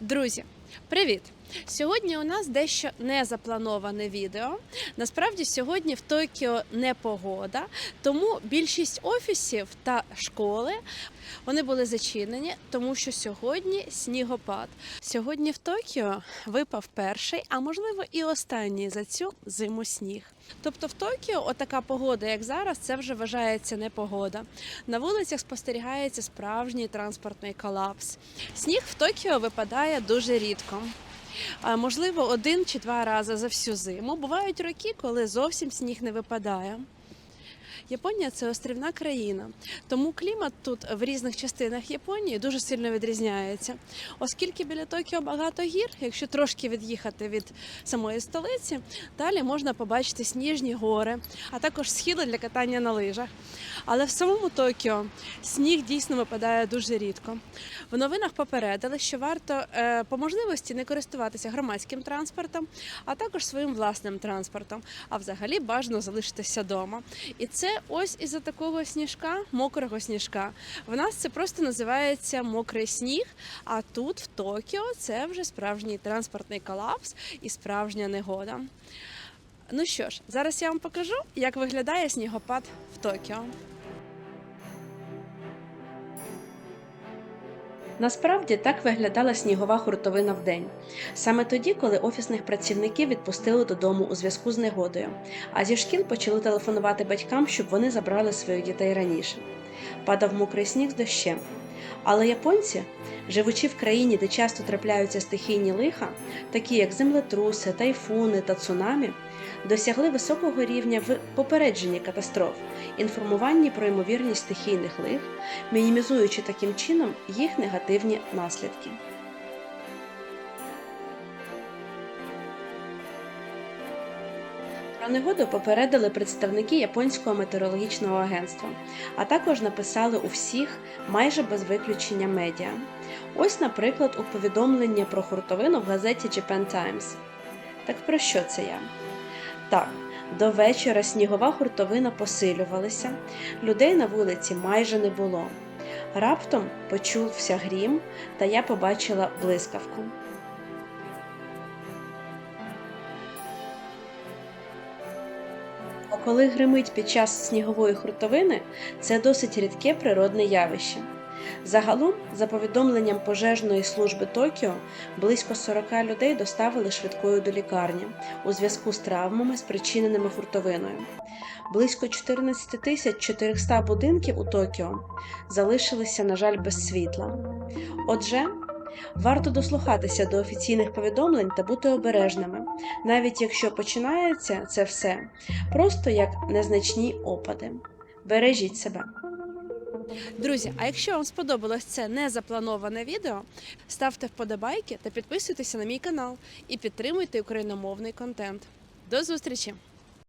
Друзі, привіт! Сьогодні у нас дещо не заплановане відео. Насправді сьогодні в Токіо не погода, тому більшість офісів та школи вони були зачинені, тому що сьогодні снігопад. Сьогодні в Токіо випав перший, а можливо і останній за цю зиму сніг. Тобто в Токіо отака погода, як зараз, це вже вважається непогода. На вулицях спостерігається справжній транспортний колапс. Сніг в Токіо випадає дуже рідко. А, Можливо, один чи два рази за всю зиму. Бувають роки, коли зовсім сніг не випадає. Японія це острівна країна, тому клімат тут в різних частинах Японії дуже сильно відрізняється. Оскільки біля Токіо багато гір, якщо трошки від'їхати від самої столиці, далі можна побачити сніжні гори, а також схили для катання на лижах. Але в самому Токіо сніг дійсно випадає дуже рідко. В новинах попередили, що варто е, по можливості не користуватися громадським транспортом, а також своїм власним транспортом. А взагалі бажано залишитися вдома. І це ось із-за такого сніжка, мокрого сніжка. В нас це просто називається мокрий сніг. А тут, в Токіо, це вже справжній транспортний колапс і справжня негода. Ну що ж, зараз я вам покажу, як виглядає снігопад в Токіо. Насправді так виглядала снігова хуртовина в день. Саме тоді, коли офісних працівників відпустили додому у зв'язку з негодою, а зі шкіл почали телефонувати батькам, щоб вони забрали своїх дітей раніше. Падав мокрий сніг з дощем. Але японці, живучи в країні, де часто трапляються стихійні лиха, такі як землетруси, тайфуни та цунамі, досягли високого рівня в попередженні катастроф, інформуванні про ймовірність стихійних лих, мінімізуючи таким чином їх негативні наслідки. Про негоду попередили представники японського метеорологічного агентства, а також написали у всіх майже без виключення медіа. Ось, наприклад, у повідомлення про хуртовину в газеті Japan Times. Так про що це я? Так, до вечора снігова хуртовина посилювалася, людей на вулиці майже не було. Раптом почувся грім, та я побачила блискавку. А коли гримить під час снігової хуртовини, це досить рідке природне явище. Загалом, за повідомленням пожежної служби Токіо, близько 40 людей доставили швидкою до лікарні у зв'язку з травмами, спричиненими хуртовиною. Близько 14 тисяч 400 будинків у Токіо залишилися, на жаль, без світла. Отже, варто дослухатися до офіційних повідомлень та бути обережними, навіть якщо починається це все просто як незначні опади. Бережіть себе. Друзі, а якщо вам сподобалось це незаплановане відео, ставте вподобайки та підписуйтеся на мій канал і підтримуйте україномовний контент. До зустрічі!